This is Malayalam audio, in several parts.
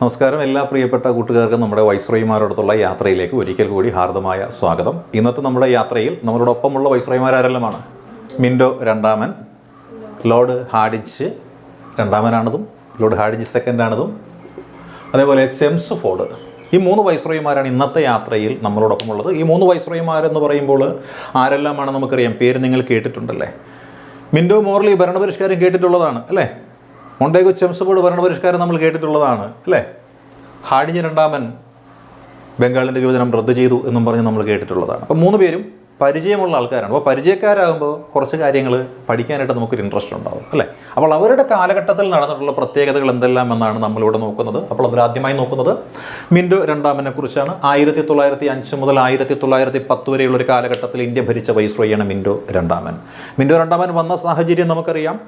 നമസ്കാരം. എല്ലാ പ്രിയപ്പെട്ട കൂട്ടുകാർക്കും നമ്മുടെ വൈസ്രോയിമാരോടത്തുള്ള യാത്രയിലേക്ക് ഒരിക്കൽ കൂടി ഹാർദമായ സ്വാഗതം. ഇന്നത്തെ നമ്മുടെ യാത്രയിൽ നമ്മളോടൊപ്പമുള്ള വൈസ്രോയിമാരാരെല്ലാമാണ്? മിൻഡോ രണ്ടാമൻ ലോർഡ് ഹാഡിഞ്ച് രണ്ടാമനാണതും ലോർഡ് ഹാഡിഞ്ച് സെക്കൻഡാണതും അതേപോലെ ചെംസ് ഫോർഡ്. ഈ മൂന്ന് വൈസ്രോയിമാരാണ് ഇന്നത്തെ യാത്രയിൽ നമ്മളോടൊപ്പമുള്ളത്. ഈ മൂന്ന് വൈസ്രോയിമാരെന്ന് പറയുമ്പോൾ ആരെല്ലാമാണ് നമുക്കറിയാം? പേര് നിങ്ങൾ കേട്ടിട്ടുണ്ടല്ലേ? മിൻഡോ മോർലി ഭരണപരിഷ്കാരം കേട്ടിട്ടുള്ളതാണ് അല്ലേ? മൊണ്ടേഗോ ചെംസബോർഡ് ഭരണപരിഷ്കാരം നമ്മൾ കേട്ടിട്ടുള്ളതാണ് അല്ലേ? ഹാഡിഞ്ഞ് രണ്ടാമൻ ബംഗാളിന്റെ വിഭജനം റദ്ദ് ചെയ്തു എന്നും പറഞ്ഞ് നമ്മൾ കേട്ടിട്ടുള്ളതാണ്. അപ്പോൾ മൂന്ന് പേരും പരിചയമുള്ള ആൾക്കാരാണ്. അപ്പോൾ പരിചയക്കാരാകുമ്പോൾ കുറച്ച് കാര്യങ്ങൾ പഠിക്കാനായിട്ട് നമുക്കൊരു ഇൻട്രസ്റ്റ് ഉണ്ടാവും അല്ലേ? അപ്പോൾ അവരുടെ കാലഘട്ടത്തിൽ നടന്നിട്ടുള്ള പ്രത്യേകതകൾ എന്തെല്ലാം എന്നാണ് നമ്മളിവിടെ നോക്കുന്നത്. അപ്പോൾ അതിൽ ആദ്യമായി നോക്കുന്നത് മിൻഡോ രണ്ടാമനെ കുറിച്ചാണ്. ആയിരത്തി തൊള്ളായിരത്തി അഞ്ച് മുതൽ ആയിരത്തി തൊള്ളായിരത്തി പത്ത് വരെയുള്ള ഒരു കാലഘട്ടത്തിൽ ഇന്ത്യ ഭരിച്ച വൈസ്രോയാണ് മിൻഡോ രണ്ടാമൻ. മിൻഡോ രണ്ടാമൻ വന്ന സാഹചര്യം നമുക്കറിയാം.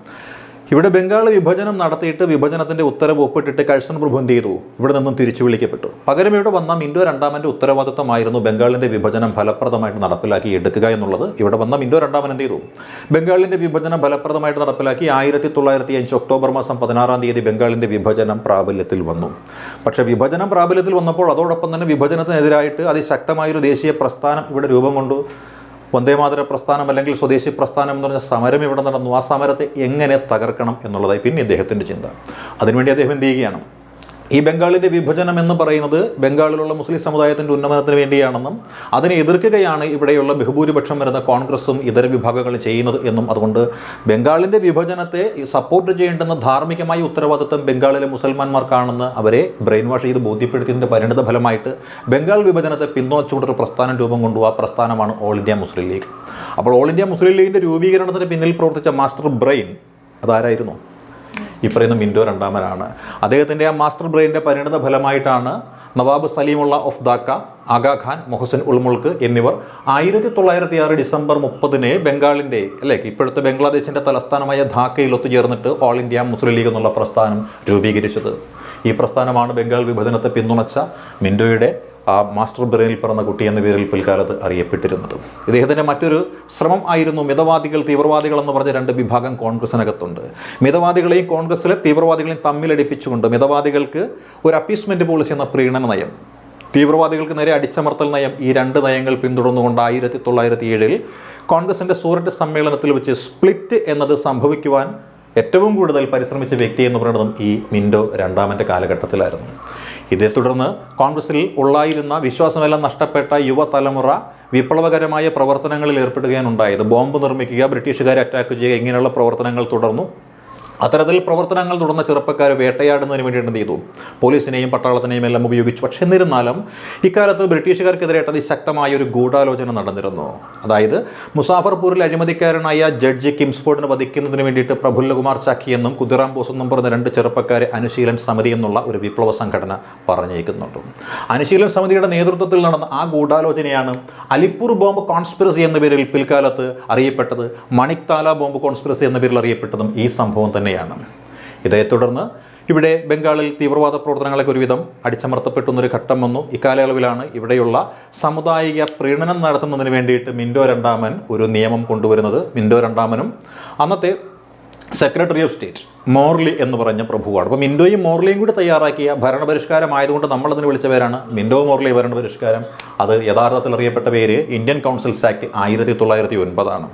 ഇവിടെ ബംഗാൾ വിഭജനം നടത്തിയിട്ട് വിഭജനത്തിന്റെ ഉത്തരവ് ഒപ്പിട്ടിട്ട് കഴ്സൺ പ്രഭു എന്ത് ചെയ്തു? ഇവിടെ നിന്നും തിരിച്ചു വിളിക്കപ്പെട്ടു. പകരം ഇവിടെ വന്ന മിൻഡോ രണ്ടാമന്റെ ഉത്തരവാദിത്തമായിരുന്നു ബംഗാളിന്റെ വിഭജനം ഫലപ്രദമായിട്ട് നടപ്പിലാക്കി എടുക്കുക എന്നുള്ളത്. ഇവിടെ വന്ന മിൻഡോ രണ്ടാമൻ എന്ത് ചെയ്തു? ബംഗാളിന്റെ വിഭജനം ഫലപ്രദമായിട്ട് നടപ്പിലാക്കി ആയിരത്തി തൊള്ളായിരത്തി അഞ്ച് ഒക്ടോബർ മാസം പതിനാറാം തീയതി ബംഗാളിന്റെ വിഭജനം പ്രാബല്യത്തിൽ വന്നു. പക്ഷെ വിഭജനം പ്രാബല്യത്തിൽ വന്നപ്പോൾ അതോടൊപ്പം തന്നെ വിഭജനത്തിനെതിരായിട്ട് അതിശക്തമായൊരു ദേശീയ പ്രസ്ഥാനം ഇവിടെ രൂപം കൊണ്ടു. വന്ദേമാതര പ്രസ്ഥാനം അല്ലെങ്കിൽ സ്വദേശി പ്രസ്ഥാനം എന്ന് പറഞ്ഞ സമരം ഇവിടെ നടന്നു. ആ സമരത്തെ എങ്ങനെ തകർക്കണം എന്നുള്ളതായി പിന്നെ ഇദ്ദേഹത്തിന്റെ ചിന്ത. അതിനുവേണ്ടി അദ്ദേഹം എന്ത് ചെയ്യുകയാണ്? ഈ ബംഗാളിന്റെ വിഭജനം എന്ന് പറയുന്നത് ബംഗാളിലുള്ള മുസ്ലിം സമുദായത്തിന്റെ ഉന്നമനത്തിന് വേണ്ടിയാണെന്നും അതിനെ എതിർക്കുകയാണ് ഇവിടെയുള്ള ബഹുഭൂരിപക്ഷം വരുന്ന കോൺഗ്രസും ഇതര വിഭാഗങ്ങളും ചെയ്യുന്നത് എന്നും അതുകൊണ്ട് ബംഗാളിന്റെ വിഭജനത്തെ സപ്പോർട്ട് ചെയ്യേണ്ടുന്ന ധാർമ്മികമായ ഉത്തരവാദിത്വം ബംഗാളിലെ മുസൽമാന്മാർക്കാണെന്ന് അവരെ ബ്രെയിൻ വാഷ് ചെയ്ത് ബോധ്യപ്പെടുത്തിയതിന്റെ പരിണിത ഫലമായിട്ട് ബംഗാൾ വിഭജനത്തെ പിന്തുണച്ചുകൊണ്ടൊരു പ്രസ്ഥാനം രൂപം കൊണ്ടു ആ പ്രസ്ഥാനമാണ് ഓൾ ഇന്ത്യ മുസ്ലിം ലീഗ്. അപ്പോൾ ഓൾ ഇന്ത്യ മുസ്ലിം ലീഗിന്റെ രൂപീകരണത്തിന് പിന്നിൽ പ്രവർത്തിച്ച മാസ്റ്റർ ബ്രെയിൻ അതാരായിരുന്നു? ഈ പറയുന്ന മിൻഡോ രണ്ടാമനാണ്. അദ്ദേഹത്തിന്റെ ആ മാസ്റ്റർ ബ്രെയിന്റെ പരിണിത ഫലമായിട്ടാണ് നവാബ് സലീമുള്ള ഓഫ് ദാക്ക ആഗാ ഖാൻ മൊഹസിൻ ഉൾമുൾക്ക് എന്നിവർ ആയിരത്തി തൊള്ളായിരത്തി ആറ് ഡിസംബർ മുപ്പതിന് ബംഗാളിന്റെ അല്ലേ ഇപ്പോഴത്തെ ബംഗ്ലാദേശിന്റെ തലസ്ഥാനമായ ധാക്കയിൽ ഒത്തുചേർന്നിട്ട് ഓൾ ഇന്ത്യ മുസ്ലിം ലീഗ് എന്നുള്ള പ്രസ്ഥാനം രൂപീകരിച്ചത്. ഈ പ്രസ്ഥാനമാണ് ബംഗാൾ വിഭജനത്തെ പിന്തുണച്ച മിൻഡോയുടെ ആ മാസ്റ്റർ ബ്രെയിനിൽ പിറന്ന കുട്ടി എന്ന പേരിൽ പിൽക്കാലത്ത് അറിയപ്പെട്ടിരുന്നത്. ഇദ്ദേഹത്തിന്റെ മറ്റൊരു ശ്രമം ആയിരുന്നു മിതവാദികൾ തീവ്രവാദികൾ എന്ന് പറഞ്ഞ രണ്ട് വിഭാഗം കോൺഗ്രസിനകത്തുണ്ട് മിതവാദികളെയും കോൺഗ്രസ്സിലെ തീവ്രവാദികളെയും തമ്മിലടിപ്പിച്ചുകൊണ്ട് മിതവാദികൾക്ക് ഒരു അപ്പീസ്മെന്റ് പോളിസി എന്ന പ്രീണന നയം തീവ്രവാദികൾക്ക് നേരെ അടിച്ചമർത്തൽ നയം ഈ രണ്ട് നയങ്ങൾ പിന്തുടർന്നുകൊണ്ട് ആയിരത്തി തൊള്ളായിരത്തി ഏഴിൽ കോൺഗ്രസിന്റെ സൂററ്റ് സമ്മേളനത്തിൽ വെച്ച് സ്പ്ലിറ്റ് എന്നത് സംഭവിക്കുവാൻ ഏറ്റവും കൂടുതൽ പരിശ്രമിച്ച വ്യക്തി എന്ന് പറയുന്നതും ഈ മിൻഡോ രണ്ടാമന്റെ കാലഘട്ടത്തിലായിരുന്നു. ഇതേ തുടർന്ന് കോൺഗ്രസിൽ ഉള്ളായിരുന്ന വിശ്വാസമെല്ലാം നഷ്ടപ്പെട്ട യുവതലമുറ വിപ്ലവകരമായ പ്രവർത്തനങ്ങളിൽ ഏർപ്പെടുകയാണ് ഉണ്ടായത്. ബോംബ് നിർമ്മിക്കുക ബ്രിട്ടീഷുകാരെ അറ്റാക്ക് ചെയ്യുക ഇങ്ങനെയുള്ള പ്രവർത്തനങ്ങൾ തുടർന്നു. അത്തരത്തിൽ പ്രവർത്തനങ്ങൾ തുടർന്ന ചെറുപ്പക്കാർ വേട്ടയാടുന്നതിന് വേണ്ടി എന്ത് ചെയ്തു? പോലീസിനെയും പട്ടാളത്തിനെയും എല്ലാം ഉപയോഗിച്ചു. പക്ഷേ എന്നിരുന്നാലും ഇക്കാലത്ത് ബ്രിട്ടീഷുകാർക്കെതിരെ അതിശക്തമായ ഒരു ഗൂഢാലോചന നടന്നിരുന്നു. അതായത് മുസാഫർപൂരിൽ അഴിമതിക്കാരനായ ജഡ്ജി കിംസ്ഫോർഡിന് വധിക്കുന്നതിന് വേണ്ടിയിട്ട് പ്രഫുല്ലകുമാർ ചാക്കി എന്നും കുതിറാം ബോസ് എന്നും പറഞ്ഞ രണ്ട് ചെറുപ്പക്കാരെ അനുശീലൻ സമിതി എന്നുള്ള ഒരു വിപ്ലവ സംഘടന പറഞ്ഞേക്കുന്നുണ്ട് അനുശീലൻ സമിതിയുടെ നേതൃത്വത്തിൽ നടന്ന ആ ഗൂഢാലോചനയാണ് അലിപ്പൂർ ബോംബ് കോൺസ്പിറസി എന്ന പേരിൽ പിൽക്കാലത്ത് അറിയപ്പെട്ടത് മണിക്താല ബോംബ് കോൺസ്പിറസി എന്ന പേരിൽ അറിയപ്പെട്ടതും ഈ സംഭവം തന്നെയാണ് ഇതേ തുടർന്ന് ഇവിടെ ബംഗാളിൽ തീവ്രവാദ പ്രവർത്തനങ്ങളൊക്കെ ഒരുവിധം അടിച്ചമർത്തപ്പെട്ടുന്നൊരു ഘട്ടം വന്നു. ഇക്കാലയളവിലാണ് ഇവിടെയുള്ള സാമുദായിക പ്രീണനം നടത്തുന്നതിന് വേണ്ടിയിട്ട് മിൻഡോ രണ്ടാമൻ ഒരു നിയമം കൊണ്ടുവരുന്നത്. മിൻഡോ രണ്ടാമനും അന്നത്തെ സെക്രട്ടറി ഓഫ് സ്റ്റേറ്റ് മോർലി എന്ന് പറഞ്ഞ പ്രഭുവാണ്. അപ്പോൾ മിൻഡോയും മോർലിയും കൂടി തയ്യാറാക്കിയ ഭരണപരിഷ്കാരം ആയതുകൊണ്ട് നമ്മളതിന് വിളിച്ച പേരാണ് മിൻഡോ മോർലി ഭരണപരിഷ്കാരം. അത് യഥാർത്ഥത്തിൽ അറിയപ്പെട്ട പേര് ഇന്ത്യൻ കൗൺസിൽസ് ആക്ട് ആയിരത്തി തൊള്ളായിരത്തി ഒൻപതാണ്.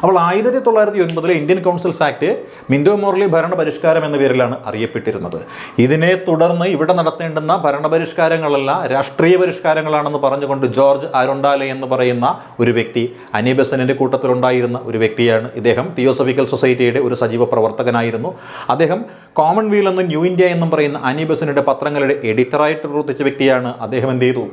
അപ്പോൾ ആയിരത്തി തൊള്ളായിരത്തി ഒൻപതിലെ Indian councils act Minto Morley ഭരണപരിഷ്കാരം എന്ന പേരിലാണ് അറിയപ്പെട്ടിരുന്നത്. ഇതിനെ തുടർന്ന് ഇവിടെ നടത്തേണ്ടുന്ന ഭരണപരിഷ്കാരങ്ങളല്ല രാഷ്ട്രീയ പരിഷ്കാരങ്ങളാണെന്ന് പറഞ്ഞുകൊണ്ട് ജോർജ് അരുണ്ടാലെ എന്ന് പറയുന്ന ഒരു വ്യക്തി അനീബസനിന്റെ കൂട്ടത്തിലുണ്ടായിരുന്ന ഒരു വ്യക്തിയാണ് ഇദ്ദേഹം. തിയോസഫിക്കൽ സൊസൈറ്റിയുടെ ഒരു സജീവ പ്രവർത്തകനായിരുന്നു. അദ്ദേഹം കോമൺവീൽ എന്നും ന്യൂ ഇന്ത്യ എന്നും പറയുന്ന അനീബസനിയുടെ പത്രങ്ങളുടെ എഡിറ്ററായിട്ട് പ്രവർത്തിച്ച വ്യക്തിയാണ് അദ്ദേഹം എന്ത് ചെയ്തു?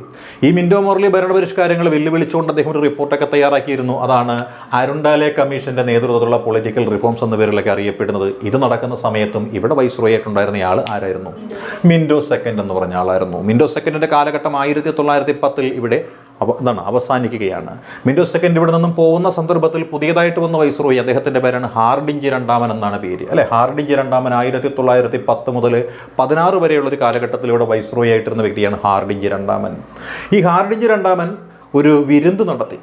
ഈ മിൻഡോ മോർലി ഭരണപരിഷ്കാരങ്ങൾ വെല്ലുവിളിച്ചുകൊണ്ട് അദ്ദേഹം ഒരു റിപ്പോർട്ടൊക്കെ തയ്യാറാക്കിയിരുന്നു. അതാണ് അരുണ്ടാലെ കമ്മീഷന്റെ നേതൃത്വത്തിലുള്ള പൊളിറ്റിക്കൽ റിഫോംസ് എന്ന പേരിലൊക്കെ അറിയപ്പെടുന്നത് ഇത് നടക്കുന്ന സമയത്തും ഇവിടെ വൈസ്രോയി ആയിട്ടുണ്ടായിരുന്ന ആൾ ആരായിരുന്നു? മിൻഡോ സെക്കൻഡ് എന്ന് പറഞ്ഞ ആളായിരുന്നു. മിൻഡോ സെക്കൻഡിന്റെ കാലഘട്ടം ആയിരത്തി തൊള്ളായിരത്തി പത്തിൽ ഇവിടെ എന്താണ് അവസാനിക്കുകയാണ്. മിൻഡോ സെക്കൻഡ് ഇവിടെ നിന്നും പോകുന്ന സന്ദർഭത്തിൽ പുതിയതായിട്ട് വന്ന വൈസ്രോയി അദ്ദേഹത്തിന്റെ പേരാണ് ഹാർഡിഞ്ചി രണ്ടാമൻ എന്നാണ് പേര്. അല്ലെ? ഹാർഡിഞ്ചി രണ്ടാമൻ ആയിരത്തി തൊള്ളായിരത്തി പത്ത് മുതൽ പതിനാറ് വരെയുള്ള ഒരു കാലഘട്ടത്തിൽ ഇവിടെ വൈസ്രോയി ആയിട്ടിരുന്ന വ്യക്തിയാണ് ഹാർഡിഞ്ചി രണ്ടാമൻ. ഈ ഹാർഡിഞ്ചി രണ്ടാമൻ ഒരു വിരുന്ന് നടത്തി.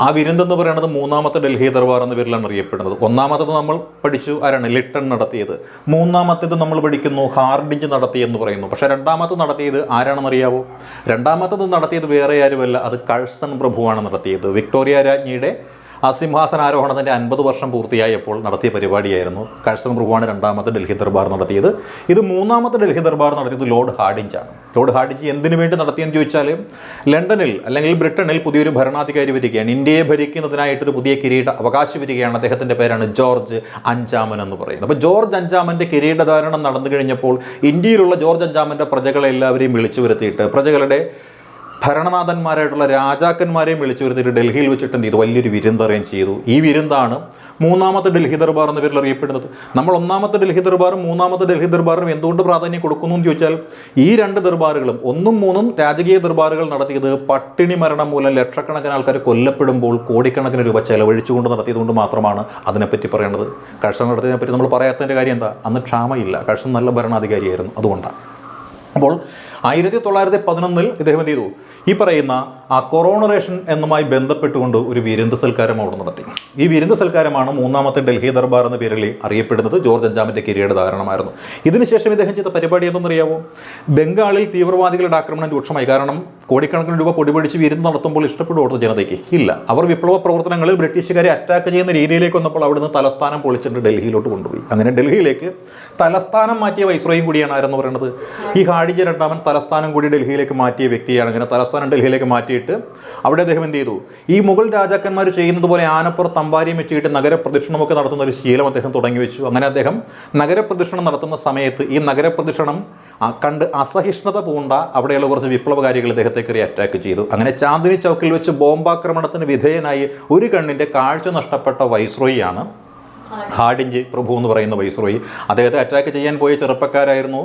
ആ വിരുന്നെന്ന് പറയുന്നത് മൂന്നാമത്തെ ഡൽഹി ദർബാർ എന്ന പേരിലാണ് അറിയപ്പെടുന്നത്. ഒന്നാമത്തത് നമ്മൾ പഠിച്ചു ആരാണ്? ലിട്ടൺ നടത്തിയത്. മൂന്നാമത്തേത് നമ്മൾ പഠിക്കുന്നു ഹാർഡിഞ്ച് നടത്തിയെന്ന് പറയുന്നു. പക്ഷേ രണ്ടാമത്തെ നടത്തിയത് ആരാണെന്നറിയാവോ? രണ്ടാമത്തത് നടത്തിയത് വേറെ ആരുമല്ല അത് കഴ്സൺ പ്രഭുവാണ് നടത്തിയത്. വിക്ടോറിയ രാജ്ഞിയുടെ ആ സിംഹാസനാരോഹണത്തിന്റെ അൻപത് വർഷം പൂർത്തിയായപ്പോൾ നടത്തിയ പരിപാടിയായിരുന്നു. കഴ്സൺ ബ്രുവാണ് രണ്ടാമത്തെ ഡൽഹി ദർബാർ നടത്തിയത്. ഇത് മൂന്നാമത്തെ ഡൽഹി ദർബാർ നടത്തിയത് ലോർഡ് ഹാർഡിഞ്ചാണ്. ലോർഡ് ഹാർഡിഞ്ച് എന്തിനു വേണ്ടി നടത്തിയെന്ന് ചോദിച്ചാൽ ലണ്ടനിൽ അല്ലെങ്കിൽ ബ്രിട്ടനിൽ പുതിയൊരു ഭരണാധികാരി വരികയാണ്. ഇന്ത്യയെ ഭരിക്കുന്നതിനായിട്ടൊരു പുതിയ കിരീട അവകാശം വരികയാണ്. അദ്ദേഹത്തിന്റെ പേരാണ് ജോർജ് അഞ്ചാമൻ എന്ന് പറയുന്നത്. അപ്പോൾ ജോർജ് അഞ്ചാമന്റെ കിരീടധാരണം നടന്നു കഴിഞ്ഞപ്പോൾ ഇന്ത്യയിലുള്ള ജോർജ് അഞ്ചാമന്റെ പ്രജകളെ എല്ലാവരെയും വിളിച്ചു വരുത്തിയിട്ട് പ്രജകളുടെ ഭരണനാഥന്മാരായിട്ടുള്ള രാജാക്കന്മാരെയും വിളിച്ചു വരുത്തിയിട്ട് ഡൽഹിയിൽ വെച്ചിട്ട് എന്ത് ചെയ്തു വലിയൊരു വിരുന്ന് അറേഞ്ച് ചെയ്തു. ഈ വിരുന്നാണ് മൂന്നാമത്തെ ഡൽഹി ദർബാർ എന്ന പേരിൽ അറിയപ്പെടുന്നത്. നമ്മൾ ഒന്നാമത്തെ ഡൽഹി ദർബാറും മൂന്നാമത്തെ ഡൽഹി ദർബാറും എന്തുകൊണ്ട് പ്രാധാന്യം കൊടുക്കുന്നു എന്ന് ചോദിച്ചാൽ ഈ രണ്ട് ദർബാറുകളും ഒന്നും മൂന്നും രാജകീയ ദർബാറുകൾ നടത്തിയത് പട്ടിണി മരണം മൂലം ലക്ഷക്കണക്കിന് ആൾക്കാർ കൊല്ലപ്പെടുമ്പോൾ കോടിക്കണക്കിന് രൂപ ചെലവഴിച്ചുകൊണ്ട് നടത്തിയതുകൊണ്ട് മാത്രമാണ് അതിനെപ്പറ്റി പറയേണ്ടത്. കഴ്സൺ നടത്തിയതിനെപ്പറ്റി നമ്മൾ പറയാത്തതിന്റെ കാര്യം എന്താ? അന്ന് ക്ഷാമയില്ല കഴ്സൺ നല്ല ഭരണാധികാരിയായിരുന്നു. അതുകൊണ്ടാണ്. അപ്പോൾ ആയിരത്തി തൊള്ളായിരത്തി പതിനൊന്നിൽ ഇദ്ദേഹം എന്ത് ചെയ്തു? ഈ പറയുന്ന ആ കൊറോണറേഷൻ എന്നുമായി ബന്ധപ്പെട്ടുകൊണ്ട് ഒരു വിരുന്ന് സൽക്കാരം അവിടെ നടത്തി. ഈ വിരുന്ന് സൽക്കാരമാണ് മൂന്നാമത്തെ ഡൽഹി ദർബാർ എന്ന പേരിൽ അറിയപ്പെടുന്നത് ജോർജ് അഞ്ചാമിന്റെ കിരീടധാരണമായിരുന്നു ഇതിനുശേഷം ഇദ്ദേഹം ചെയ്ത പരിപാടി എന്തെന്നറിയാമോ ബംഗാളിൽ തീവ്രവാദികളുടെ ആക്രമണം രൂക്ഷമായി. കാരണം കോടിക്കണക്കിന് രൂപ പൊടിപിടിച്ച് വിരുന്ന് നടത്തുമ്പോൾ ഇഷ്ടപ്പെടും അവിടുത്തെ ജനതയ്ക്ക്? ഇല്ല. അവർ വിപ്ലവ പ്രവർത്തനങ്ങളിൽ ബ്രിട്ടീഷുകാരെ അറ്റാക്ക് ചെയ്യുന്ന രീതിയിലേക്ക് വന്നപ്പോൾ അവിടുന്ന് തലസ്ഥാനം പൊളിച്ചിട്ട് ഡൽഹിയിലോട്ട് കൊണ്ടുപോയി. അങ്ങനെ ഡൽഹിയിലേക്ക് തലസ്ഥാനം മാറ്റിയ വൈസ്രോയും കൂടിയാണ് ആരെന്ന് പറയുന്നത്? ഈ ഹാഡിജ രണ്ടാമൻ തലസ്ഥാനം കൂടി ഡൽഹിയിലേക്ക് മാറ്റിയ വ്യക്തിയാണ്. അങ്ങനെ തലസ്ഥാനം ഡൽഹിയിലേക്ക് മാറ്റിയിട്ട് അവിടെ അദ്ദേഹം എന്ത് ചെയ്തു? ഈ മുഗൾ രാജാക്കന്മാർ ചെയ്യുന്നത് പോലെ ആനപ്പുറത്ത് അമ്പാരിയും വെച്ചിട്ട് നഗരപ്രദക്ഷിണമൊക്കെ നടത്തുന്ന ഒരു ശീലം അദ്ദേഹം തുടങ്ങി വെച്ചു. അങ്ങനെ അദ്ദേഹം നഗരപ്രദക്ഷിണം നടത്തുന്ന സമയത്ത് ഈ നഗരപ്രദക്ഷിണം കണ്ട് അസഹിഷ്ണുത പൂണ്ട അവിടെയുള്ള കുറച്ച് വിപ്ലവകാരികൾ അദ്ദേഹത്തെ കയറി അറ്റാക്ക് ചെയ്തു. അങ്ങനെ ചാന്ദിനി ചൗക്കിൽ വെച്ച് ബോംബാക്രമണത്തിന് വിധേയനായി ഒരു കണ്ണിന്റെ കാഴ്ച നഷ്ടപ്പെട്ട വൈസ്രോയിയാണ് ഹാഡിഞ്ച് പ്രഭു എന്ന് പറയുന്ന വൈസ്രോയി. അദ്ദേഹത്തെ അറ്റാക്ക് ചെയ്യാൻ പോയ ചെറുപ്പക്കാരായിരുന്നു.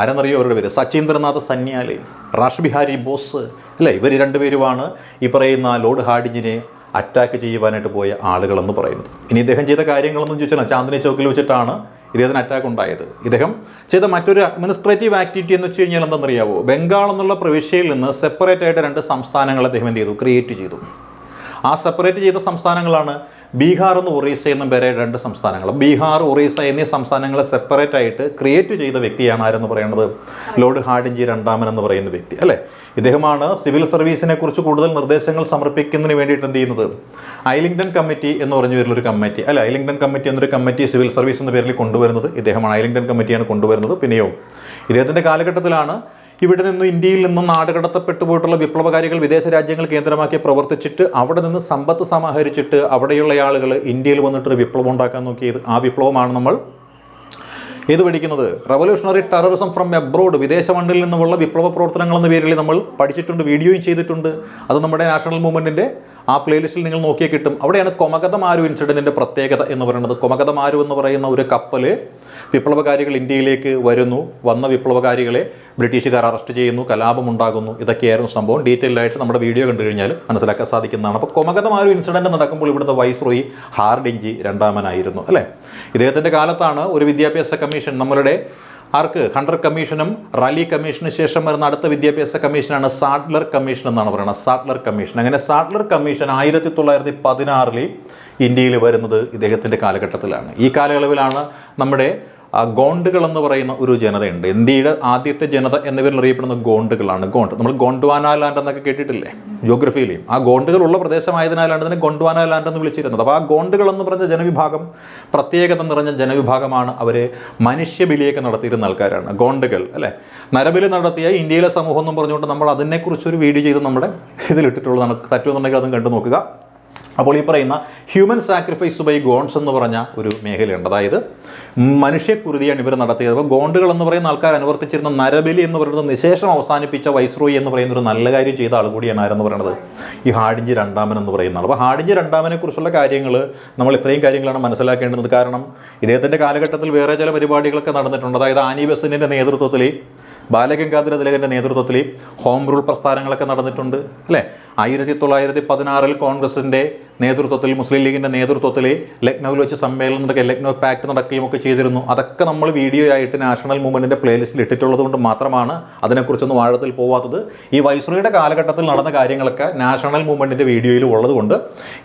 ആരെന്നറിയോ? അവരുടെ പേര് സച്ചീന്ദ്രനാഥ് സന്യാലി റാഷ് ബിഹാരി ബോസ് അല്ലേ? ഇവർ രണ്ടുപേരുമാണ് ഈ പറയുന്ന ലോർഡ് ഹാഡിഞ്ചിനെ അറ്റാക്ക് ചെയ്യുവാനായിട്ട് പോയ ആളുകളെന്ന് പറയുന്നത്. ഇനി ഇദ്ദേഹം ചെയ്ത കാര്യങ്ങളൊന്നും ചോദിച്ചാൽ ചാന്ദിനി ചോക്കിൽ വെച്ചിട്ടാണ് ഇദ്ദേഹത്തിന് അറ്റാക്ക് ഉണ്ടായത്. ഇദ്ദേഹം ചെയ്ത മറ്റൊരു അഡ്മിനിസ്ട്രേറ്റീവ് ആക്ടിവിറ്റി എന്ന് വെച്ച് കഴിഞ്ഞാൽ എന്താണെന്നറിയാവോ? ബംഗാൾ എന്നുള്ള പ്രവിശ്യയിൽ നിന്ന് സെപ്പറേറ്റ് ആയിട്ട് രണ്ട് സംസ്ഥാനങ്ങൾ അദ്ദേഹം എന്ത് ചെയ്തു? ക്രിയേറ്റ് ചെയ്തു. ആ സെപ്പറേറ്റ് ചെയ്ത സംസ്ഥാനങ്ങളാണ് ബീഹാർ എന്നും ഒറീസ എന്നും പേരെ രണ്ട് സംസ്ഥാനങ്ങൾ. ബീഹാർ ഒറീസ എന്നീ സംസ്ഥാനങ്ങളെ സെപ്പറേറ്റ് ആയിട്ട് ക്രിയേറ്റ് ചെയ്ത വ്യക്തിയാണ് ആരെന്ന് പറയുന്നത് ലോർഡ് ഹാഡിഞ്ചി രണ്ടാമൻ എന്ന് പറയുന്ന വ്യക്തി അല്ലേ? ഇദ്ദേഹമാണ് സിവിൽ സർവീസിനെ കുറിച്ച് കൂടുതൽ നിർദ്ദേശങ്ങൾ സമർപ്പിക്കുന്നതിന് വേണ്ടിയിട്ട് എന്ത് ചെയ്യുന്നത്? ഐലിംഗ്ടൺ കമ്മിറ്റി എന്ന് പറഞ്ഞ പേരിലൊരു കമ്മിറ്റി അല്ല? ഐലിംഗ്ടൺ കമ്മിറ്റി എന്നൊരു കമ്മിറ്റി സിവിൽ സർവീസ് എന്ന പേരിൽ കൊണ്ടുവരുന്നത് ഇദ്ദേഹമാണ്. ഐലിംഗ്ടൺ കമ്മിറ്റിയാണ് കൊണ്ടുവരുന്നത്. പിന്നെയോ ഇദ്ദേഹത്തിന്റെ കാലഘട്ടത്തിലാണ് ഇവിടെ നിന്നും ഇന്ത്യയിൽ നിന്നും നാടുകടത്തപ്പെട്ടു പോയിട്ടുള്ള വിപ്ലവകാരികൾ വിദേശ രാജ്യങ്ങൾ കേന്ദ്രമാക്കി പ്രവർത്തിച്ചിട്ട് അവിടെ നിന്ന് സമ്പത്ത് സമാഹരിച്ചിട്ട് അവിടെയുള്ള ആളുകൾ ഇന്ത്യയിൽ വന്നിട്ടൊരു വിപ്ലവം ഉണ്ടാക്കാൻ നോക്കിയത് ആ വിപ്ലവമാണ് നമ്മൾ ഏത് പഠിക്കുന്നത്? റവല്യൂഷണറി ടെററിസം ഫ്രം എബ്രോഡ് വിദേശ മണ്ണിൽ നിന്നുമുള്ള വിപ്ലവ പ്രവർത്തനങ്ങൾ എന്ന പേരിൽ നമ്മൾ പഠിച്ചിട്ടുണ്ട് വീഡിയോയും ചെയ്തിട്ടുണ്ട്. അത് നമ്മുടെ നാഷണൽ മൂവ്മെന്റിന്റെ ആ പ്ലേലിസ്റ്റിൽ നിങ്ങൾ നോക്കിയാൽ കിട്ടും. അവിടെയാണ് കൊമകതമാരു ഇൻസിഡന്റിന്റെ പ്രത്യേകത എന്ന് പറയുന്നത്. കൊമകതമാരു എന്ന് പറയുന്ന ഒരു കപ്പൽ വിപ്ലവകാരികൾ ഇന്ത്യയിലേക്ക് വരുന്നു. വന്ന വിപ്ലവകാരികളെ ബ്രിട്ടീഷുകാർ അറസ്റ്റ് ചെയ്യുന്നു. കലാപമുണ്ടാകുന്നു ഇതൊക്കെയായിരുന്നു സംഭവം. ഡീറ്റെയിൽ ആയിട്ട് നമ്മുടെ വീഡിയോ കണ്ടു കഴിഞ്ഞാൽ മനസ്സിലാക്കാൻ സാധിക്കുന്നതാണ്. അപ്പോൾ കൊമകതമാരു ഇൻസിഡന്റ് നടക്കുമ്പോൾ ഇവിടുത്തെ വൈസ്രോയി ഹാർഡിഞ്ചി രണ്ടാമനായിരുന്നു അല്ലേ? ഇദ്ദേഹത്തിന്റെ കാലത്താണ് ഒരു വിദ്യാഭ്യാസ കമ്മീഷൻ നമ്മളുടെ ആർക്ക്? ഹണ്ടർ കമ്മീഷനും റാലി കമ്മീഷന് ശേഷം വരുന്ന അടുത്ത വിദ്യാഭ്യാസ കമ്മീഷനാണ് സാഡ്ലർ കമ്മീഷൻ എന്നാണ് പറയുന്നത്. Sadler commission. അങ്ങനെ സാഡ്ലർ കമ്മീഷൻ ആയിരത്തി തൊള്ളായിരത്തി പതിനാറിൽ ഇന്ത്യയിൽ വരുന്നത് ഇദ്ദേഹത്തിന്റെ കാലഘട്ടത്തിലാണ്. ഈ കാലയളവിലാണ് നമ്മുടെ ഗോണ്ടുകൾ എന്ന് പറയുന്ന ഒരു ജനതയുണ്ട്. ഇന്ത്യയുടെ ആദ്യത്തെ ജനത എന്നിവരിൽ അറിയപ്പെടുന്ന ഗോണ്ടുകളാണ്. ഗോണ്ട്. നമ്മൾ ഗോണ്ട്വാനാലാൻഡ് എന്നൊക്കെ കേട്ടിട്ടില്ലേ? ജോഗ്രഫിയിലെയും ആ ഗോണ്ടുകളുള്ള പ്രദേശമായതിനാലാണ് ഇതിനെ ഗോണ്ട്വാനാലാൻഡ് എന്ന് വിളിച്ചിരുന്നത്. അപ്പോൾ ആ ഗോണ്ടുകൾ എന്ന് പറഞ്ഞ ജനവിഭാഗം പ്രത്യേകത നിറഞ്ഞ ജനവിഭാഗമാണ് അവരെ മനുഷ്യബലിയൊക്കെ നടത്തിയിരുന്ന ആൾക്കാരാണ്. ഗോണ്ടുകൾ അല്ലേ? നരബലി നടത്തിയ ഇന്ത്യയിലെ സമൂഹം എന്നും പറഞ്ഞുകൊണ്ട് നമ്മൾ അതിനെക്കുറിച്ചൊരു വീഡിയോ ചെയ്ത് നമ്മുടെ ഇതിലിട്ടിട്ടുള്ളതാണ്. തറ്റുമെന്നുണ്ടെങ്കിൽ അതും കണ്ടു നോക്കുക. അപ്പോൾ ഈ പറയുന്ന ഹ്യൂമൻ സാക്രിഫൈസ് ബൈ ഗോൺസ് എന്ന് പറഞ്ഞ ഒരു മേഖലയുണ്ട്. അതായത് മനുഷ്യക്കുരുതിയാണ് ഇവർ നടത്തിയത്. അപ്പോൾ ഗോണ്ടുകൾ എന്ന് പറയുന്ന ആൾക്കാർ അനുവർത്തിച്ചിരുന്ന നരബലി എന്ന് പറയുന്നത് നിശേഷം അവസാനിപ്പിച്ച വൈസ്രോയി എന്ന് പറയുന്ന ഒരു നല്ല കാര്യം ചെയ്ത ആൾ കൂടിയാണ് ആരെന്ന് പറയുന്നത് ഈ ഹാഡിഞ്ചി രണ്ടാമൻ എന്ന് പറയുന്ന ആൾ. അപ്പോൾ ഹാഡിഞ്ചി രണ്ടാമനെ കുറിച്ചുള്ള കാര്യങ്ങൾ നമ്മൾ ഇത്രയും കാര്യങ്ങളാണ് മനസ്സിലാക്കേണ്ടത്. കാരണം ഇദ്ദേഹത്തിന്റെ കാലഘട്ടത്തിൽ വേറെ ചില പരിപാടികളൊക്കെ നടന്നിട്ടുണ്ട്. അതായത് ആനി ബസന്റിന്റെ നേതൃത്വത്തിൽ ബാലഗംഗാധര തിലകന്റെ നേതൃത്വത്തിൽ ഹോം റൂൾ പ്രസ്ഥാനങ്ങളൊക്കെ നടന്നിട്ടുണ്ട് അല്ലേ? ആയിരത്തി തൊള്ളായിരത്തി പതിനാറിൽ കോൺഗ്രസിന്റെ നേതൃത്വത്തിൽ മുസ്ലിം ലീഗിന്റെ നേതൃത്വത്തിൽ ലക്നൌവിൽ വെച്ച് സമ്മേളനം നടക്കുകയും ലക്നൗ പാക്ട് നടക്കുകയും ഒക്കെ ചെയ്തിരുന്നു. അതൊക്കെ നമ്മൾ വീഡിയോ ആയിട്ട് നാഷണൽ മൂവ്മെന്റിന്റെ പ്ലേലിസ്റ്റിൽ ഇട്ടിട്ടുള്ളത് കൊണ്ട് മാത്രമാണ് അതിനെക്കുറിച്ചൊന്നും ആഴത്തിൽ പോവാത്തത്. ഈ വൈസ്രോയുടെ കാലഘട്ടത്തിൽ നടന്ന കാര്യങ്ങളൊക്കെ നാഷണൽ മൂവ്മെന്റിന്റെ വീഡിയോയിൽ ഉള്ളതുകൊണ്ട്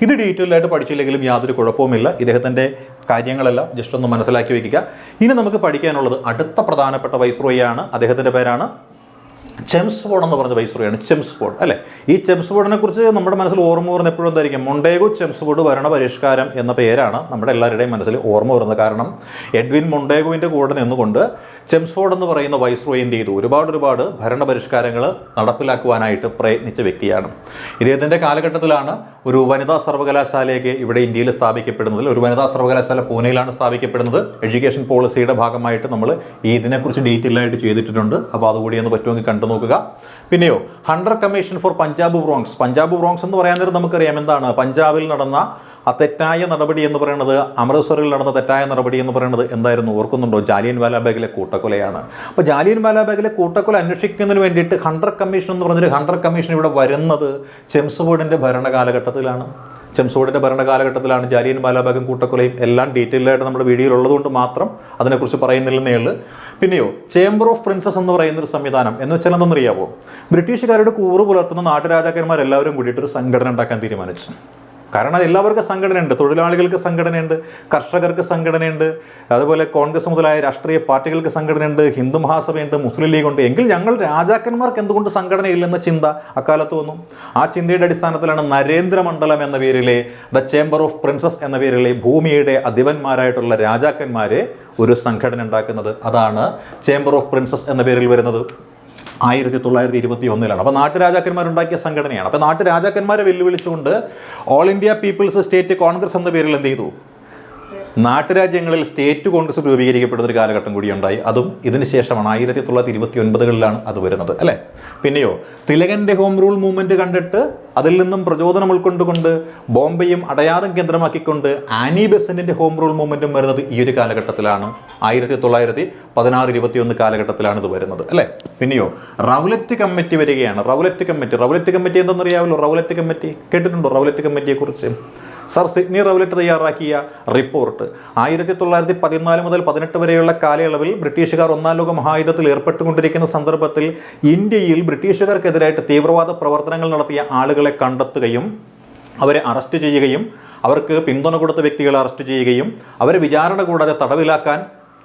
ഇത് ഡീറ്റെയിൽ ആയിട്ട് പഠിച്ചില്ലെങ്കിലും യാതൊരു കുഴപ്പവുമില്ല. ഇദ്ദേഹത്തിന്റെ കാര്യങ്ങളെല്ലാം ജസ്റ്റ് ഒന്ന് മനസ്സിലാക്കി വയ്ക്കുക ഇനി നമുക്ക് പഠിക്കാനുള്ളത് അടുത്ത പ്രധാനപ്പെട്ട വൈസ്രോയാണ് അദ്ദേഹത്തിന്റെ പേരാണ് ചെംസ് ബോർഡ് എന്ന് പറഞ്ഞ വൈസ്രോയാണ് ചെംസ് ബോർഡ് അല്ലേ? ഈ ചെംസ് ബോർഡിനെ കുറിച്ച് നമ്മുടെ മനസ്സിൽ ഓർമ്മ വരുന്ന എപ്പോഴും എന്തായിരിക്കും? മൊണ്ടേഗോ ചെംസ് ബോർഡ് ഭരണ പരിഷ്കാരം എന്ന പേരാണ് നമ്മുടെ എല്ലാവരുടെയും മനസ്സിൽ ഓർമ്മ വരുന്നത് കാരണം എഡ്വിൻ മൊണ്ടേഗോവിന്റെ കൂടെ നിന്നുകൊണ്ട് ചെംസ് ബോർഡ് എന്ന് പറയുന്ന വൈസ്രോയി എന്ത് ചെയ്തു? ഒരുപാട് ഒരുപാട് ഭരണ പരിഷ്കാരങ്ങൾ നടപ്പിലാക്കുവാനായിട്ട് പ്രയത്നിച്ച വ്യക്തിയാണ്. ഇദ്ദേഹത്തിന്റെ കാലഘട്ടത്തിലാണ് ഒരു വനിതാ സർവകലാശാലയൊക്കെ ഇവിടെ ഇന്ത്യയിൽ സ്ഥാപിക്കപ്പെടുന്നത്. ഒരു വനിതാ സർവകലാശാല പൂനെയിലാണ് സ്ഥാപിക്കപ്പെടുന്നത്. എഡ്യൂക്കേഷൻ പോളിസിയുടെ ഭാഗമായിട്ട് നമ്മൾ ഇതിനെക്കുറിച്ച് ഡീറ്റെയിൽ ആയിട്ട് ചെയ്തിട്ടുണ്ട്. അപ്പോൾ അതുകൂടി ഒന്ന് പറ്റുമെങ്കിൽ കണ്ടു നോക്കുക. പിന്നെയോ Hunter commission for Punjab wrongs Punjab wrongs എന്ന് പറയാൻ നേരം നമുക്കറിയാം എന്താണ്? പഞ്ചാബിൽ നടന്ന ആ തെറ്റായ നടപടി എന്ന് പറയുന്നത് അമൃത്സറിൽ നടന്ന തെറ്റായ നടപടി എന്ന് പറയുന്നത് എന്തായിരുന്നു? ഓർക്കുന്നുണ്ടോ? ജാലിയൻ വാലാബാഗിലെ കൂട്ടക്കൊലയാണ്. അപ്പോൾ ജാലിയൻ വാലാബാഗിലെ കൂട്ടക്കൊല അന്വേഷിക്കുന്നതിന് വേണ്ടിയിട്ട് ഹണ്ടർ കമ്മീഷൻ എന്ന് പറഞ്ഞൊരു ഹണ്ടർ കമ്മീഷൻ ഇവിടെ വരുന്നത് ചെംസ് ബോർഡിന്റെ ഭരണകാലഘട്ടത്തിലാണ്. ചെംസോഡിന്റെ ഭരണകാലഘട്ടത്തിലാണ് ജാലിയൻ ബാലാബാഗും കൂട്ടക്കൊലയും എല്ലാം ഡീറ്റെയിൽ ആയിട്ട് നമ്മുടെ വീഡിയോയിൽ ഉള്ളതുകൊണ്ട് മാത്രം അതിനെക്കുറിച്ച് പറയുന്നില്ലെന്നേ ഉള്ളൂ. പിന്നെയോ ചേംബർ ഓഫ് പ്രിൻസസ് എന്ന് പറയുന്ന ഒരു സംവിധാനം എന്ന് വെച്ചാൽ എന്തെന്നറിയാവോ? ബ്രിട്ടീഷുകാരുടെ കൂറ് പുലർത്തുന്ന നാട്ടുരാജാക്കന്മാരെല്ലാവരും കൂടിയിട്ട് ഒരു സംഘടന ഉണ്ടാക്കാൻ തീരുമാനിച്ചു. കാരണം എല്ലാവർക്കും സംഘടനയുണ്ട്. തൊഴിലാളികൾക്ക് സംഘടനയുണ്ട് കർഷകർക്ക് സംഘടനയുണ്ട്. അതുപോലെ കോൺഗ്രസ് മുതലായ രാഷ്ട്രീയ പാർട്ടികൾക്ക് സംഘടനയുണ്ട് ഹിന്ദു മഹാസഭയുണ്ട് മുസ്ലിം ലീഗ് ഉണ്ട്. എങ്കിൽ ഞങ്ങൾ രാജാക്കന്മാർക്ക് എന്തുകൊണ്ട് സംഘടനയില്ലെന്ന ചിന്ത അക്കാലത്ത് വന്നു. ആ ചിന്തയുടെ അടിസ്ഥാനത്തിലാണ് നരേന്ദ്രമണ്ഡലം എന്ന പേരിലെ ദ ചേംബർ ഓഫ് പ്രിൻസസ് എന്ന പേരിലെ ഭൂമിയുടെ അധിപന്മാരായിട്ടുള്ള രാജാക്കന്മാരെ ഒരു സംഘടന ഉണ്ടാക്കുന്നത്. അതാണ് ചേംബർ ഓഫ് പ്രിൻസസ് എന്ന പേരിൽ വരുന്നത്. ആയിരത്തി തൊള്ളായിരത്തി ഇരുപത്തി ഒന്നിലാണ് അപ്പോൾ നാട്ടുരാജാക്കന്മാരുണ്ടാക്കിയ സംഘടനയാണ്. അപ്പോൾ നാട്ടുരാജാക്കന്മാരെ വെല്ലുവിളിച്ചുകൊണ്ട് All India People's State Congress എന്ന പേരിൽ എന്ത് ചെയ്തു? നാട്ടുരാജ്യങ്ങളിൽ സ്റ്റേറ്റ് കോൺഗ്രസ് രൂപീകരിക്കപ്പെടുന്ന ഒരു കാലഘട്ടം കൂടി ഉണ്ടായി അതും ഇതിന് ശേഷമാണ് ആയിരത്തി തൊള്ളായിരത്തി ഇരുപത്തി ഒൻപതുകളിലാണ് അത് വരുന്നത് അല്ലേ? പിന്നെയോ തിലകന്റെ ഹോം റൂൾ മൂവ്മെന്റ് കണ്ടിട്ട് അതിൽ നിന്നും പ്രചോദനം ഉൾക്കൊണ്ടുകൊണ്ട് ബോംബെയും അടയാറും കേന്ദ്രമാക്കിക്കൊണ്ട് ആനി ബെസന്റിന്റെ ഹോം റൂൾ മൂവ്മെന്റും വരുന്നത് ഈ ഒരു കാലഘട്ടത്തിലാണ്. ആയിരത്തി തൊള്ളായിരത്തി പതിനാറ് ഇരുപത്തി ഒന്ന് കാലഘട്ടത്തിലാണ് ഇത് വരുന്നത് അല്ലേ? പിന്നെയോ റൗലറ്റ് കമ്മിറ്റി വരികയാണ്. Rowlatt committee. റൗലറ്റ് കമ്മിറ്റി എന്തെന്നറിയാവല്ലോ റൗലറ്റ് കമ്മിറ്റി കേട്ടിട്ടുണ്ടോ റൗലറ്റ് കമ്മിറ്റിയെ കുറിച്ച് സർ സിഡ്നി റവലറ്റ് തയ്യാറാക്കിയ റിപ്പോർട്ട്. ആയിരത്തി തൊള്ളായിരത്തി പതിനാല് മുതൽ പതിനെട്ട് വരെയുള്ള കാലയളവിൽ ബ്രിട്ടീഷുകാർ ഒന്നാം ലോക മഹായുദ്ധത്തിൽ ഏർപ്പെട്ടുകൊണ്ടിരിക്കുന്ന സന്ദർഭത്തിൽ ഇന്ത്യയിൽ ബ്രിട്ടീഷുകാർക്കെതിരായിട്ട് തീവ്രവാദ പ്രവർത്തനങ്ങൾ നടത്തിയ ആളുകളെ കണ്ടെത്തുകയും അവരെ അറസ്റ്റ് ചെയ്യുകയും അവർക്ക് പിന്തുണ കൊടുത്ത വ്യക്തികളെ അറസ്റ്റ് ചെയ്യുകയും അവരെ വിചാരണ കൂടാതെ തടവിലാക്കാൻ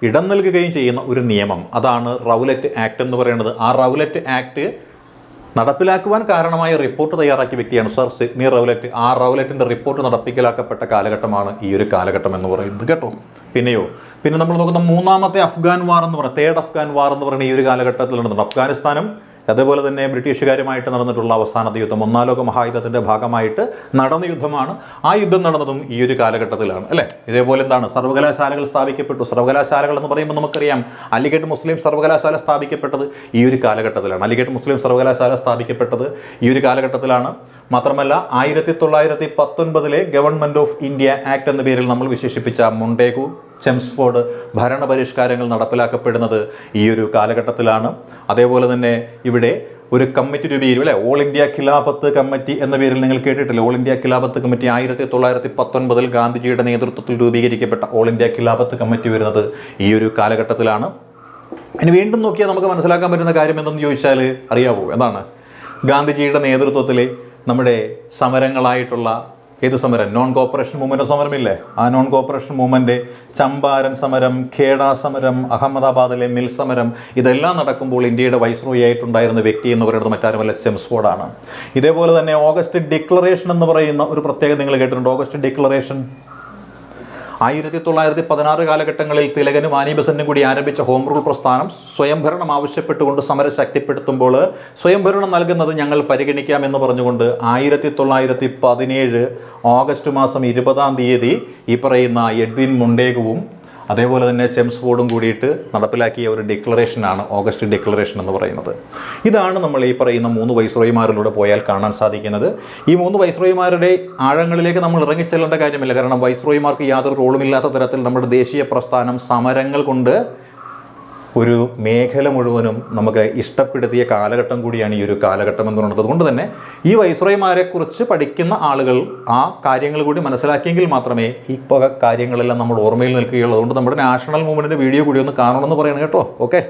ഇടം നൽകുകയും ചെയ്യുന്ന ഒരു നിയമം. അതാണ് റൗലറ്റ് ആക്ട് എന്ന് പറയുന്നത്. ആ റൗലറ്റ് ആക്ട് നടപ്പിലാക്കുവാൻ കാരണമായ റിപ്പോർട്ട് തയ്യാറാക്കിയ വ്യക്തിയാണ് സർ സിഡ്നി റൗലറ്റ്. ആ റൗലറ്റിന്റെ റിപ്പോർട്ട് നടപ്പിക്കലാക്കപ്പെട്ട കാലഘട്ടമാണ് ഈ ഒരു കാലഘട്ടം എന്ന് പറയുന്നത് കേട്ടോ. പിന്നെയോ പിന്നെ നമ്മൾ നോക്കുന്ന മൂന്നാമത്തെ അഫ്ഗാൻ വാർ എന്ന് പറയുന്നത് തേർഡ് അഫ്ഗാൻ വാർ എന്ന് പറയുന്ന ഈ ഒരു കാലഘട്ടത്തിൽ നടന്നത്. അഫ്ഗാനിസ്ഥാനും അതേപോലെ തന്നെ ബ്രിട്ടീഷുകാരുമായിട്ട് നടന്നിട്ടുള്ള അവസാനത്തെ യുദ്ധം ഒന്നാം ലോക മഹായുദ്ധത്തിന്റെ ഭാഗമായിട്ട് നടന്ന യുദ്ധമാണ്. ആ യുദ്ധം നടന്നതും ഈ ഒരു കാലഘട്ടത്തിലാണ് അല്ലേ? ഇതേപോലെ എന്താണ്? സർവകലാശാലകൾ സ്ഥാപിക്കപ്പെട്ടു. സർവകലാശാലകൾ എന്ന് പറയുമ്പോൾ നമുക്കറിയാം അലിഗഡ് മുസ്ലിം സർവകലാശാല സ്ഥാപിക്കപ്പെട്ടത് ഈ ഒരു കാലഘട്ടത്തിലാണ്. അലിഗഡ് മുസ്ലിം സർവകലാശാല സ്ഥാപിക്കപ്പെട്ടത് ഈ ഒരു കാലഘട്ടത്തിലാണ്. മാത്രമല്ല ആയിരത്തി തൊള്ളായിരത്തി പത്തൊൻപതിലെ ഗവൺമെന്റ് ഓഫ് ഇന്ത്യ ആക്ട് എന്ന പേരിൽ നമ്മൾ വിശേഷിപ്പിച്ച മുണ്ടേഗു ചെംസ്ഫോർഡ് ഭരണപരിഷ്കാരങ്ങൾ നടപ്പിലാക്കപ്പെടുന്നത് ഈ ഒരു കാലഘട്ടത്തിലാണ്. അതേപോലെ തന്നെ ഇവിടെ ഒരു കമ്മിറ്റി രൂപീകരിക്കും അല്ലേ? ഓൾ ഇന്ത്യ ഖിലാഫത്ത് കമ്മിറ്റി എന്ന പേരിൽ നിങ്ങൾ കേട്ടിട്ടില്ല? ഓൾ ഇന്ത്യ ഖിലാഫത്ത് കമ്മിറ്റി ആയിരത്തി തൊള്ളായിരത്തി പത്തൊൻപതിൽ ഗാന്ധിജിയുടെ നേതൃത്വത്തിൽ രൂപീകരിക്കപ്പെട്ട ഓൾ ഇന്ത്യ ഖിലാഫത്ത് കമ്മിറ്റി വരുന്നത് ഈ ഒരു കാലഘട്ടത്തിലാണ്. ഇനി വീണ്ടും നോക്കിയാൽ നമുക്ക് മനസ്സിലാക്കാൻ പറ്റുന്ന കാര്യം എന്തെന്ന് ചോദിച്ചാൽ അറിയാവോ? എന്താണ്? ഗാന്ധിജിയുടെ നേതൃത്വത്തിൽ നമ്മുടെ സമരങ്ങളായിട്ടുള്ള ഏത് സമരം? നോൺ കോപ്പറേഷൻ മൂവ്മെന്റ് സമരമില്ലേ? ആ നോൺ കോപ്പറേഷൻ മൂവ്മെന്റ് ചമ്പാരൻ സമരം ഖേഡാ സമരം അഹമ്മദാബാദിലെ മിൽ സമരം ഇതെല്ലാം നടക്കുമ്പോൾ ഇന്ത്യയുടെ വൈസ്രോയി ആയിട്ടുണ്ടായിരുന്ന വ്യക്തി എന്ന് പറയുന്നത് മറ്റാരുമല്ല ചെംസ്ഫോർഡാണ് ഇതേപോലെ തന്നെ ഓഗസ്റ്റ് ഡിക്ലറേഷൻ എന്ന് പറയുന്ന ഒരു പ്രത്യേകത നിങ്ങൾ കേട്ടിട്ടുണ്ട്? ഓഗസ്റ്റ് ഡിക്ലറേഷൻ ആയിരത്തി തൊള്ളായിരത്തി പതിനാറ് കാലഘട്ടങ്ങളിൽ തിലകനും ആനിബസനും കൂടി ആരംഭിച്ച ഹോം റൂൾ പ്രസ്ഥാനം സ്വയംഭരണം ആവശ്യപ്പെട്ടുകൊണ്ട് സമരം ശക്തിപ്പെടുത്തുമ്പോൾ സ്വയംഭരണം നൽകുന്നത് ഞങ്ങൾ പരിഗണിക്കാമെന്ന് പറഞ്ഞുകൊണ്ട് ആയിരത്തി തൊള്ളായിരത്തി പതിനേഴ് ഓഗസ്റ്റ് മാസം ഇരുപതാം തീയതി ഈ പറയുന്ന എഡ്വിൻ മുണ്ടേഗുവും അതേപോലെ തന്നെ സെംസ് ബോർഡും കൂടിയിട്ട് നടപ്പിലാക്കിയ ഒരു ഡിക്ലറേഷനാണ് ഓഗസ്റ്റ് ഡിക്ലറേഷൻ എന്ന് പറയുന്നത്. ഇതാണ് നമ്മൾ ഈ പറയുന്ന മൂന്ന് വൈസ്രോയിമാരിലൂടെ പോയാൽ കാണാൻ സാധിക്കുന്നത്. ഈ മൂന്ന് വൈസ്രോയിമാരുടെ ആഴങ്ങളിലേക്ക് നമ്മൾ ഇറങ്ങിച്ചെല്ലേണ്ട കാര്യമില്ല. കാരണം വൈസ്രോയിമാർക്ക് യാതൊരു റോളുമില്ലാത്ത തരത്തിൽ നമ്മുടെ ദേശീയ പ്രസ്ഥാനം സമരങ്ങൾ കൊണ്ട് ഒരു മേഖല മുഴുവനും നമുക്ക് ഇഷ്ടപ്പെടുത്തിയ കാലഘട്ടം കൂടിയാണ് ഈ ഒരു കാലഘട്ടം എന്ന് പറയുന്നത്. അതുകൊണ്ട് തന്നെ ഈ വൈസ്രോയിമാരെക്കുറിച്ച് പഠിക്കുന്ന ആളുകൾ ആ കാര്യങ്ങൾ കൂടി മനസ്സിലാക്കിയെങ്കിൽ മാത്രമേ ഈ കാര്യങ്ങളെല്ലാം നമ്മൾ ഓർമ്മയിൽ നിൽക്കുകയുള്ളൂ. അതുകൊണ്ട് നമ്മുടെ നാഷണൽ മൂവ്മെന്റിന്റെ വീഡിയോ കൂടി ഒന്ന് കാണണമെന്ന് പറയണം കേട്ടോ. ഓക്കെ?